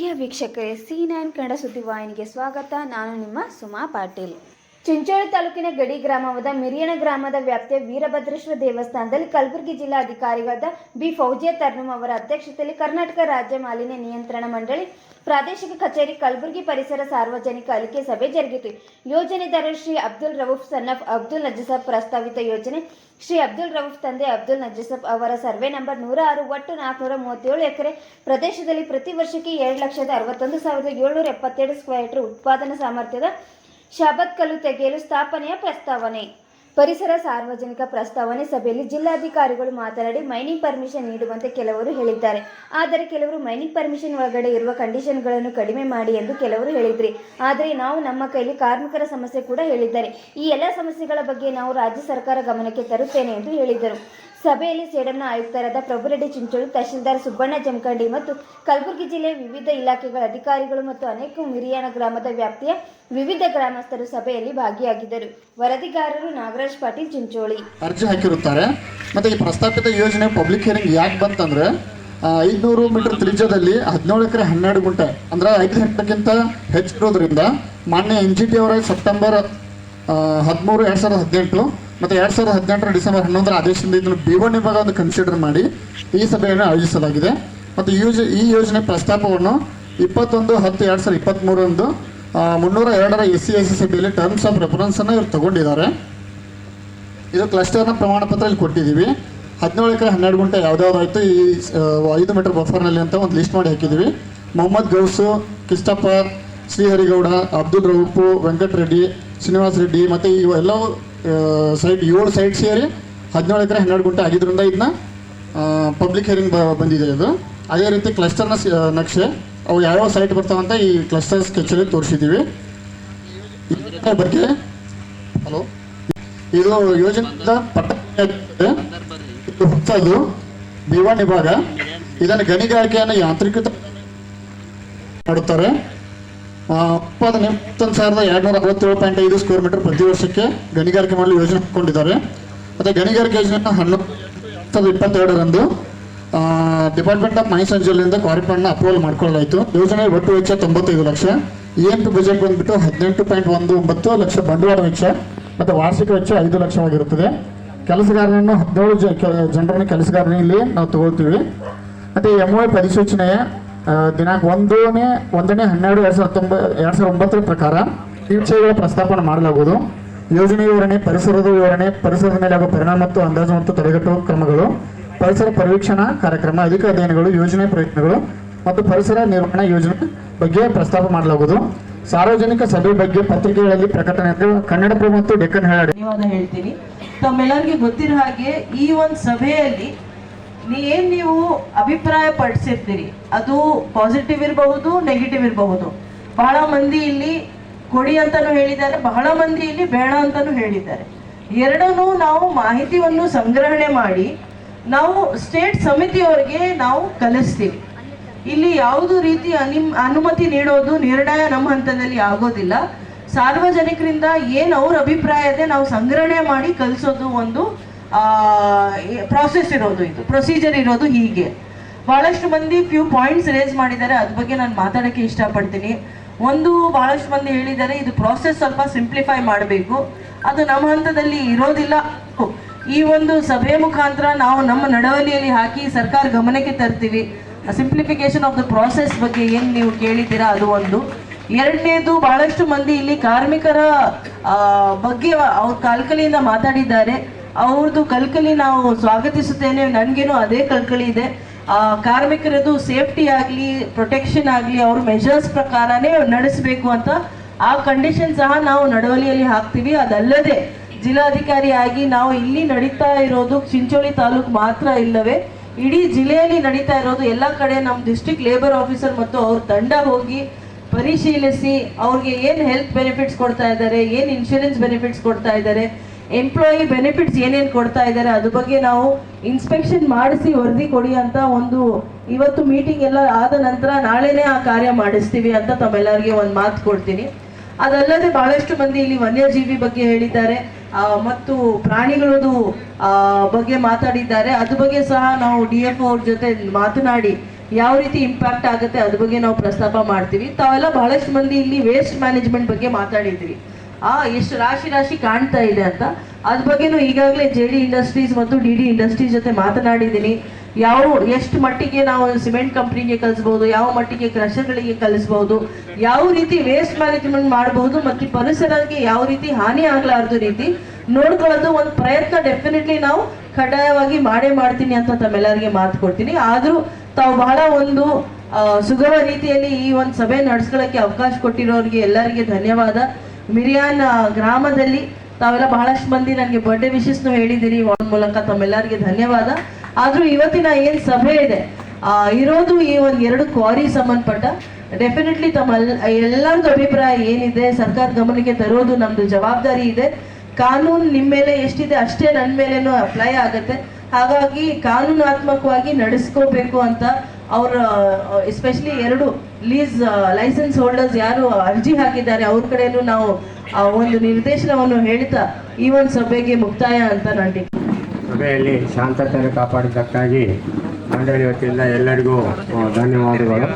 ಪ್ರಿಯ ವೀಕ್ಷಕರೇ C nine Kannada ಸುದ್ದಿವಾಹಿನಿಗೆ ಸ್ವಾಗತ. ನಾನು ನಿಮ್ಮ ಸುಮಾ ಪಾಟೀಲ್. ಚಿಂಚೋಳಿ ತಾಲೂಕಿನ ಗಡಿ ಗ್ರಾಮವಾದ ಮಿರಿಯಣ ಗ್ರಾಮದ ವ್ಯಾಪ್ತಿಯ ವೀರಭದ್ರೇಶ್ವರ ದೇವಸ್ಥಾನದಲ್ಲಿ ಕಲಬುರಗಿ ಜಿಲ್ಲಾಧಿಕಾರಿಗಳಾದ ಬಿ ಫೌಜಿಯಾ ತರ್ನಮ್ ಅವರ ಅಧ್ಯಕ್ಷತೆಯಲ್ಲಿ ಕರ್ನಾಟಕ ರಾಜ್ಯ ಮಾಲಿನ್ಯ ನಿಯಂತ್ರಣ ಮಂಡಳಿ, ಪ್ರಾದೇಶಿಕ ಕಚೇರಿ ಕಲಬುರಗಿ ಪರಿಸರ ಸಾರ್ವಜನಿಕ ಅಲಿಕೆ ಸಭೆ ಜರುಗಿತು. ಯೋಜನೆದಾರರು ಶ್ರೀ ಅಬ್ದುಲ್ ರವೂಫ್ ಸನ್ನಫ್, ಅಬ್ದುಲ್ ನಜೀಸಬ್ ಪ್ರಸ್ತಾವಿತ ಯೋಜನೆ, ಶ್ರೀ ಅಬ್ದುಲ್ ರವೂಫ್ ತಂದೆ ಅಬ್ದುಲ್ ನಜೀಸಬ್ ಅವರ ಸರ್ವೆ ನಂಬರ್ ನೂರ ಆರು, ಒಟ್ಟು ನಾಲ್ಕುನೂರ ಮೂವತ್ತೇಳು ಎಕರೆ ಪ್ರದೇಶದಲ್ಲಿ ಪ್ರತಿ ವರ್ಷಕ್ಕೆ ಎರಡು ಲಕ್ಷದ ಅರವತ್ತೊಂದು ಸಾವಿರದ ಏಳ್ನೂರ ಎಪ್ಪತ್ತೆರಡು ಸ್ಕ್ವೇರ್ ಮೀಟರ್ ಉತ್ಪಾದನಾ ಸಾಮರ್ಥ್ಯದ ಶಾಬತ್ ಕಲ್ಲು ತೆಗೆಯಲು ಸ್ಥಾಪನೆಯ ಪ್ರಸ್ತಾವನೆ. ಪರಿಸರ ಸಾರ್ವಜನಿಕ ಪ್ರಸ್ತಾವನೆ ಸಭೆಯಲ್ಲಿ ಜಿಲ್ಲಾಧಿಕಾರಿಗಳು ಮಾತನಾಡಿ, ಮೈನಿಂಗ್ ಪರ್ಮಿಷನ್ ನೀಡುವಂತೆ ಕೆಲವರು ಹೇಳಿದ್ದಾರೆ. ಆದರೆ ಕೆಲವರು ಮೈನಿಂಗ್ ಪರ್ಮಿಷನ್ ಒಳಗಡೆ ಇರುವ ಕಂಡೀಷನ್ಗಳನ್ನು ಕಡಿಮೆ ಮಾಡಿ ಎಂದು ಕೆಲವರು ಹೇಳಿದ್ರಿ. ಆದರೆ ನಾವು ನಮ್ಮ ಕೈಲಿ ಕಾರ್ಮಿಕರ ಸಮಸ್ಯೆ ಕೂಡ ಹೇಳಿದ್ದಾರೆ. ಈ ಎಲ್ಲ ಸಮಸ್ಯೆಗಳ ಬಗ್ಗೆ ನಾವು ರಾಜ್ಯ ಸರ್ಕಾರ ಗಮನಕ್ಕೆ ತರುತ್ತೇನೆ ಎಂದು ಹೇಳಿದರು. ಸಭೆಯಲ್ಲಿ ಸೇಡಂನ ಆಯುಕ್ತರಾದ ಪ್ರಭುರೆಡ್ಡಿ ಚಿಂಚೋಳಿ, ತಹಶೀಲ್ದಾರ್ ಸುಬ್ಬಣ್ಣ ಜಮಖಂಡಿ ಮತ್ತು ಕಲಬುರಗಿ ಜಿಲ್ಲೆಯ ವಿವಿಧ ಇಲಾಖೆಗಳ ಅಧಿಕಾರಿಗಳು ಮತ್ತು ಅನೇಕ ಮಿರಿಯಾನ ಗ್ರಾಮದ ವ್ಯಾಪ್ತಿಯ ವಿವಿಧ ಗ್ರಾಮಸ್ಥರು ಸಭೆಯಲ್ಲಿ ಭಾಗಿಯಾಗಿದ್ದರು. ವರದಿಗಾರರು ನಾಗರಾಜ್ ಪಾಟೀಲ್ ಚಿಂಚೋಳಿ. ಅರ್ಜಿ ಹಾಕಿರುತ್ತಾರೆ. ಮತ್ತೆ ಈ ಪ್ರಸ್ತಾಪಿತ ಯೋಜನೆ ಪಬ್ಲಿಕ್ ಹಿಯರಿಂಗ್ ಯಾಕೆ ಬಂತಂದ್ರೆ ಐದುನೂರು ಮೀಟರ್ ತ್ರಿಜ್ಯದಲ್ಲಿ ಹದಿನೇಳು ಎಕರೆ ಹನ್ನೆರಡು ಗುಂಟೆ, ಅಂದ್ರೆ ಐದು ಹೆಕ್ಟರ್ಗಿಂತ ಹೆಚ್ಚಿರೋದ್ರಿಂದ ಮಾನ್ಯ ಎನ್ ಜಿ ಟಿ ಅವರ ಸೆಪ್ಟೆಂಬರ್ ಹದಿಮೂರು ಎರಡು ಸಾವಿರದ ಹದಿನೆಂಟು ಮತ್ತು ಎರಡು ಸಾವಿರದ ಹದಿನೆಂಟರ ಡಿಸೆಂಬರ್ ಹನ್ನೊಂದರ ಆದೇಶದಿಂದ ಇದನ್ನು ಬಿ ಒನ್ ವಿಭಾಗವನ್ನು ಕನ್ಸಿಡರ್ ಮಾಡಿ ಈ ಸಭೆಯನ್ನು ಆಯೋಜಿಸಲಾಗಿದೆ. ಮತ್ತು ಯೋಜ, ಈ ಯೋಜನೆ ಪ್ರಸ್ತಾಪವನ್ನು ಇಪ್ಪತ್ತೊಂದು ಹತ್ತು ಎರಡು ಸಾವಿರದ ಇಪ್ಪತ್ತ್ಮೂರರಂದು ಮುನ್ನೂರ ಎರಡರ ಎಸ್ ಸಿ ಎಸ್ ಸಿ ಸಭೆಯಲ್ಲಿ ಟರ್ಮ್ಸ್ ಆಫ್ ರೆಫರೆನ್ಸನ್ನು ಇವರು ತಗೊಂಡಿದ್ದಾರೆ. ಇದು ಕ್ಲಸ್ಟರ್ನ ಪ್ರಮಾಣ ಪತ್ರ ಇಲ್ಲಿ ಕೊಟ್ಟಿದ್ದೀವಿ. ಹದಿನೇಳು ಎಕರೆ ಹನ್ನೆರಡು ಗುಂಟೆ ಯಾವ್ದಾವ್ದಾಯ್ತು ಈ ಐದು ಮೀಟರ್ ಬಫರ್ನಲ್ಲಿ ಅಂತ ಒಂದು ಲಿಸ್ಟ್ ಮಾಡಿ ಹಾಕಿದ್ದೀವಿ. ಮೊಹಮ್ಮದ್ ಗೌಸು ಕಿಷ್ಟಪ್ಪ ಶ್ರೀಹರಿಗೌಡ, ಅಬ್ದುಲ್ ರೌಪು ವೆಂಕಟ ರೆಡ್ಡಿ ಶ್ರೀನಿವಾಸ್ ರೆಡ್ಡಿ ಮತ್ತು ಇವೆಲ್ಲ ಸೈಟ್ ಏಳು ಸೈಟ್ ಸೇರಿ ಹದಿನೇಳು ಎಕರೆ ಹನ್ನೆರಡು ಗುಂಟೆ ಆಗಿದ್ದರಿಂದ ಇದನ್ನ ಪಬ್ಲಿಕ್ ಹಿಯರಿಂಗ್ ಬಂದಿದೆ ಇದು. ಅದೇ ರೀತಿ ಕ್ಲಸ್ಟರ್ನ ನಕ್ಷೆ, ಅವು ಯಾವ್ಯಾವ ಸೈಟ್ ಬರ್ತಾವಂತ ಈ ಕ್ಲಸ್ಟರ್ ಸ್ಕೆಚಲ್ಲಿ ತೋರಿಸಿದ್ದೀವಿ ಬಗ್ಗೆ, ಹಲೋ, ಇದು ಯೋಜನೆಯಿಂದ ಇದು ಹೊಸದು ಬಿವನ್ ವಿಭಾಗ ಇದನ್ನು ಗಣಿಗಾರಿಕೆಯನ್ನು ಯಾಂತ್ರಿಕೃತ ಮಾಡುತ್ತಾರೆ. ಉತ್ಪಾದನೆ ಇಪ್ಪತ್ತೊಂದು ಸಾವಿರದ ಎರಡುನೂರ ಅರವತ್ತೇಳು ಪಾಯಿಂಟ್ ಐದು ಸ್ಕ್ವೇರ್ ಮೀಟರ್ ಪ್ರತಿ ವರ್ಷಕ್ಕೆ ಗಣಿಗಾರಿಕೆ ಮಾಡಲು ಯೋಜನೆ ಹಾಕೊಂಡಿದ್ದಾರೆ ಮತ್ತು ಗಣಿಗಾರಿಕೆ ಯೋಜನೆಯನ್ನು ಹನ್ನೊಂದು ಇಪ್ಪತ್ತೆರಡರಂದು ಡಿಪಾರ್ಟ್ಮೆಂಟ್ ಆಫ್ ಮೈನ್ಸ್ ಜ್ಯುವೆಲ್ಲರಿಂದ ಕಾರ್ಪೊರೇಟ್ನ ಅಪ್ರೂವಲ್ ಮಾಡ್ಕೊಳ್ಳಲಾಯಿತು. ಯೋಜನೆ ಒಟ್ಟು ವೆಚ್ಚ ತೊಂಬತ್ತೈದು lakh. E M P budget ಬಂದ್ಬಿಟ್ಟು ಹದಿನೆಂಟು ಪಾಯಿಂಟ್ ಒಂದು ಒಂಬತ್ತು ಲಕ್ಷ ಬಂಡವಾಳ ವೆಚ್ಚ ಮತ್ತು ವಾರ್ಷಿಕ ವೆಚ್ಚ ಐದು ಲಕ್ಷವಾಗಿರುತ್ತದೆ. ಕೆಲಸಗಾರರನ್ನು ಹದಿನೇಳು ಜನರನ್ನು ಕೆಲಸಗಾರರನ್ನು ಇಲ್ಲಿ ನಾವು ತಗೊಳ್ತೀವಿ. ಮತ್ತು ಎಂ ಒ ಪರಿಸೂಚನೆಯ ದಿನಾಂಕ ಒಂದನೇ ಒಂದನೇ ಹನ್ನೆರಡು ಎರಡು ಸಾವಿರದ ಹತ್ತೊಂಬ ಎರಡು ಸಾವಿರದ ಒಂಬತ್ತರ ಪ್ರಕಾರ ಈ ವಿಷಯಗಳ ಪ್ರಸ್ತಾಪನೆ ಮಾಡಲಾಗುವುದು. ಯೋಜನೆ ವಿವರಣೆ, ಪರಿಸರದ ವಿವರಣೆ, ಪರಿಸರದ ಮೇಲೆ ಆಗುವ ಪರಿಣಾಮ ಮತ್ತು ಅಂದಾಜು ಮತ್ತು ತಡೆಗಟ್ಟುವ ಕ್ರಮಗಳು, ಪರಿಸರ ಪರಿವೀಕ್ಷಣಾ ಕಾರ್ಯಕ್ರಮ ಅಧಿಕ ಅಧ್ಯಯನಗಳು, ಯೋಜನೆ ಪ್ರಯತ್ನಗಳು ಮತ್ತು ಪರಿಸರ ನಿರ್ವಹಣಾ ಯೋಜನೆ ಬಗ್ಗೆ ಪ್ರಸ್ತಾಪ ಮಾಡಲಾಗುವುದು. ಸಾರ್ವಜನಿಕ ಸಭೆ ಬಗ್ಗೆ ಪತ್ರಿಕೆಗಳಲ್ಲಿ ಪ್ರಕಟಣೆ ಕನ್ನಡಪ್ರಭ ಮತ್ತು ಡೆಕ್ಕನ್ ಹೇಳ್ತೀನಿ. ತಮ್ಮೆಲ್ಲರಿಗೆ ಗೊತ್ತಿರೋ ಹಾಗೆ ಈ ಒಂದು ಸಭೆಯಲ್ಲಿ ಏನ್ ನೀವು ಅಭಿಪ್ರಾಯ ಪಡಿಸಿರ್ತೀರಿ? ಅದು ಪಾಸಿಟಿವ್ ಇರಬಹುದು ನೆಗೆಟಿವ್ ಇರಬಹುದು. ಬಹಳ ಮಂದಿ ಇಲ್ಲಿ ಕೊಡಿ ಅಂತಾನು ಹೇಳಿದ್ದಾರೆ, ಬಹಳ ಮಂದಿ ಇಲ್ಲಿ ಬೇಡ ಅಂತಾನು ಹೇಳಿದ್ದಾರೆ. ಎರಡನ್ನೂ ನಾವು ಮಾಹಿತಿಯನ್ನು ಸಂಗ್ರಹಣೆ ಮಾಡಿ, ನಾವು ಸ್ಟೇಟ್ ಸಮಿತಿಯವರಿಗೆ ನಾವು ಕಲಿಸ್ತೀವಿ. ಇಲ್ಲಿ ಯಾವುದು ರೀತಿ ಅನಿಮ್, ಅನುಮತಿ ನೀಡೋದು ನಿರ್ಣಯ ನಮ್ಮ ಹಂತದಲ್ಲಿ ಆಗೋದಿಲ್ಲ. ಸಾರ್ವಜನಿಕರಿಂದ ಏನು ಅವ್ರ ಅಭಿಪ್ರಾಯ ಇದೆ ನಾವು ಸಂಗ್ರಹಣೆ ಮಾಡಿ ಕಲಿಸೋದು ಒಂದು ಪ್ರಾಸೆಸ್ ಇರೋದು ಇದು. ಪ್ರೊಸೀಜರ್ ಇರೋದು ಹೀಗೆ. ಬಹಳಷ್ಟು ಮಂದಿ ಫ್ಯೂ ಪಾಯಿಂಟ್ಸ್ ರೇಸ್ ಮಾಡಿದ್ದಾರೆ. ಅದ್ರ ಬಗ್ಗೆ ನಾನು ಮಾತಾಡೋಕ್ಕೆ ಇಷ್ಟಪಡ್ತೀನಿ. ಒಂದು, ಬಹಳಷ್ಟು ಮಂದಿ ಹೇಳಿದ್ದಾರೆ, ಇದು ಪ್ರಾಸೆಸ್ ಸ್ವಲ್ಪ ಸಿಂಪ್ಲಿಫೈ ಮಾಡಬೇಕು. ಅದು ನಮ್ಮ ಹಂತದಲ್ಲಿ ಇರೋದಿಲ್ಲ. ಈ ಒಂದು ಸಭೆ ಮುಖಾಂತರ ನಾವು ನಮ್ಮ ನಡವಳಿಯಲ್ಲಿ ಹಾಕಿ ಸರ್ಕಾರ ಗಮನಕ್ಕೆ ತರ್ತೀವಿ. ಸಿಂಪ್ಲಿಫಿಕೇಶನ್ ಆಫ್ ದ ಪ್ರಾಸೆಸ್ ಬಗ್ಗೆ ಏನು ನೀವು ಕೇಳಿದ್ದೀರಾ ಅದು ಒಂದು. ಎರಡನೇದು, ಬಹಳಷ್ಟು ಮಂದಿ ಇಲ್ಲಿ ಕಾರ್ಮಿಕರ ಬಗ್ಗೆ ಅವ್ರ ಕಾಲ್ಕಲಿಯಿಂದ ಮಾತಾಡಿದ್ದಾರೆ. ಅವ್ರದ್ದು ಕಲ್ಕಲಿ ನಾವು ಸ್ವಾಗತಿಸುತ್ತೇನೆ. ನನಗೇನು ಅದೇ ಕಲ್ಕಲಿ ಇದೆ. ಆ, ಕಾರ್ಮಿಕರದ್ದು ಸೇಫ್ಟಿ ಆಗಲಿ ಪ್ರೊಟೆಕ್ಷನ್ ಆಗಲಿ ಅವ್ರ ಮೆಜರ್ಸ್ ಪ್ರಕಾರನೇ ನಡೆಸಬೇಕು ಅಂತ ಆ ಕಂಡೀಷನ್ ಸಹ ನಾವು ನಡವಳಿಯಲ್ಲಿ ಹಾಕ್ತೀವಿ. ಅದಲ್ಲದೆ ಜಿಲ್ಲಾಧಿಕಾರಿಯಾಗಿ ನಾವು ಇಲ್ಲಿ ನಡೀತಾ ಇರೋದು ಚಿಂಚೋಳಿ ತಾಲೂಕು ಮಾತ್ರ ಇಲ್ಲವೇ ಇಡೀ ಜಿಲ್ಲೆಯಲ್ಲಿ ನಡೀತಾ ಇರೋದು ಎಲ್ಲ ಕಡೆ ನಮ್ಮ ಡಿಸ್ಟ್ರಿಕ್ಟ್ ಲೇಬರ್ ಆಫೀಸರ್ ಮತ್ತು ಅವ್ರ ತಂಡ ಹೋಗಿ ಪರಿಶೀಲಿಸಿ ಅವ್ರಿಗೆ ಏನು ಹೆಲ್ತ್ ಬೆನಿಫಿಟ್ಸ್ ಕೊಡ್ತಾ ಇದ್ದಾರೆ ಏನು ಇನ್ಶೂರೆನ್ಸ್ ಬೆನಿಫಿಟ್ಸ್ ಕೊಡ್ತಾ ಇದ್ದಾರೆ ಎಂಪ್ಲಾಯಿ ಬೆನಿಫಿಟ್ಸ್ ಏನೇನು ಕೊಡ್ತಾ ಇದ್ದಾರೆ, ಅದ್ರ ಬಗ್ಗೆ ನಾವು ಇನ್ಸ್ಪೆಕ್ಷನ್ ಮಾಡಿಸಿ ವರದಿ ಕೊಡಿ ಅಂತ ಒಂದು ಇವತ್ತು ಮೀಟಿಂಗ್ ಎಲ್ಲ ಆದ ನಂತರ ನಾಳೆನೇ ಆ ಕಾರ್ಯ ಮಾಡಿಸ್ತೀವಿ ಅಂತ ತಮ್ಮೆಲ್ಲರಿಗೆ ಒಂದು ಮಾತು ಕೊಡ್ತೀನಿ. ಅದಲ್ಲದೆ ಬಹಳಷ್ಟು ಮಂದಿ ಇಲ್ಲಿ ವನ್ಯಜೀವಿ ಬಗ್ಗೆ ಹೇಳಿದ್ದಾರೆ. ಮತ್ತು ಪ್ರಾಣಿಗಳದು ಬಗ್ಗೆ ಮಾತಾಡಿದ್ದಾರೆ. ಅದ್ರ ಬಗ್ಗೆ ಸಹ ನಾವು ಡಿ ಎಫ್ ಅವ್ರ ಜೊತೆ ಮಾತನಾಡಿ ಯಾವ ರೀತಿ ಇಂಪ್ಯಾಕ್ಟ್ ಆಗುತ್ತೆ ಅದ್ರ ಬಗ್ಗೆ ನಾವು ಪ್ರಸ್ತಾಪ ಮಾಡ್ತೀವಿ. ತಾವೆಲ್ಲ ಬಹಳಷ್ಟು ಮಂದಿ ಇಲ್ಲಿ ವೇಸ್ಟ್ ಮ್ಯಾನೇಜ್ಮೆಂಟ್ ಬಗ್ಗೆ ಮಾತಾಡಿದ್ರಿ ಆ, ಎಷ್ಟು ರಾಶಿ ರಾಶಿ ಕಾಣ್ತಾ ಇದೆ ಅಂತ. ಅದ್ರ ಬಗ್ಗೆನೂ ಈಗಾಗಲೇ ಜೆ ಡಿ ಇಂಡಸ್ಟ್ರೀಸ್ ಮತ್ತು ಡಿ ಡಿ ಇಂಡಸ್ಟ್ರೀಸ್ ಜೊತೆ ಮಾತನಾಡಿದ್ದೀನಿ. ಯಾವ, ಎಷ್ಟು ಮಟ್ಟಿಗೆ ನಾವು ಸಿಮೆಂಟ್ ಕಂಪ್ನಿಗೆ ಕಲಿಸ್ಬೋದು, ಯಾವ ಮಟ್ಟಿಗೆ ಕ್ರಷರ್ಗಳಿಗೆ ಕಲಿಸ್ಬೋದು, ಯಾವ ರೀತಿ ವೇಸ್ಟ್ ಮ್ಯಾನೇಜ್ಮೆಂಟ್ ಮಾಡಬಹುದು ಮತ್ತು ಪರಿಸರಕ್ಕೆ ಯಾವ ರೀತಿ ಹಾನಿ ಆಗ್ಲಾರ್ದು ರೀತಿ ನೋಡ್ಕೊಳ್ಳೋದು ಒಂದು ಪ್ರಯತ್ನ ಡೆಫಿನೆಟ್ಲಿ ನಾವು ಕಡ್ಡಾಯವಾಗಿ ಮಾಡೇ ಮಾಡ್ತೀನಿ ಅಂತ ತಮ್ಮೆಲ್ಲರಿಗೆ ಮಾತು ಕೊಡ್ತೀನಿ. ಆದರೂ ತಾವು ಬಹಳ ಒಂದು ಸುಗಮ ರೀತಿಯಲ್ಲಿ ಈ ಒಂದು ಸಭೆ ನಡೆಸ್ಕೊಳ್ಳೋಕ್ಕೆ ಅವಕಾಶ ಕೊಟ್ಟಿರೋರಿಗೆ ಎಲ್ಲರಿಗೆ ಧನ್ಯವಾದ. ಮಿರಿಯಾನ್ ಗ್ರಾಮದಲ್ಲಿ ತಾವೆಲ್ಲ ಬಹಳಷ್ಟು ಮಂದಿ ನನಗೆ ಬರ್ಡೇ ವಿಶಸ್ನು ಹೇಳಿದ್ದೀರಿ. ವಾಲ್ ಮೂಲಕ ತಮ್ಮೆಲ್ಲರಿಗೆ ಧನ್ಯವಾದ. ಆದ್ರೂ ಇವತ್ತಿನ ಏನ್ ಸಭೆ ಇದೆ ಆ, ಇರೋದು ಈ ಒಂದ್ ಎರಡು ಕ್ವಾರಿ ಸಂಬಂಧಪಟ್ಟ. ಡೆಫಿನೆಟ್ಲಿ ತಮ್ಮ ಎಲ್ಲರದ್ದು ಅಭಿಪ್ರಾಯ ಏನಿದೆ ಸರ್ಕಾರ ಗಮನಕ್ಕೆ ತರೋದು ನಮ್ದು ಜವಾಬ್ದಾರಿ ಇದೆ. ಕಾನೂನು ನಿಮ್ಮ ಮೇಲೆ ಎಷ್ಟಿದೆ ಅಷ್ಟೇ ನನ್ನ ಮೇಲೇನೂ ಅಪ್ಲೈ ಆಗುತ್ತೆ. ಹಾಗಾಗಿ ಕಾನೂನಾತ್ಮಕವಾಗಿ ನಡೆಸ್ಕೋಬೇಕು ಅಂತ ಅವ್ರ ಎಸ್ಪೆಷಲಿ ಎರಡು ಲೀಸ್ ಲೈಸೆನ್ಸ್ ಹೋಲ್ಡರ್ಸ್ ಯಾರು ಅರ್ಜಿ ಹಾಕಿದ್ದಾರೆ, ಅವ್ರ ಕಡೆನೂ ನಾವು ಒಂದು ನಿರ್ದೇಶನವನ್ನು ಹೇಳ್ತಾ ಈ ಒಂದು ಸಭೆಗೆ ಮುಕ್ತಾಯ ಅಂತ ನಾನು ಸಭೆಯಲ್ಲಿ ಶಾಂತತೆಯನ್ನು ಕಾಪಾಡಿದ್ದಕ್ಕಾಗಿ ಮಂಡಳಿ ವತಿಯಿಂದ ಎಲ್ಲರಿಗೂ ಧನ್ಯವಾದಗಳು.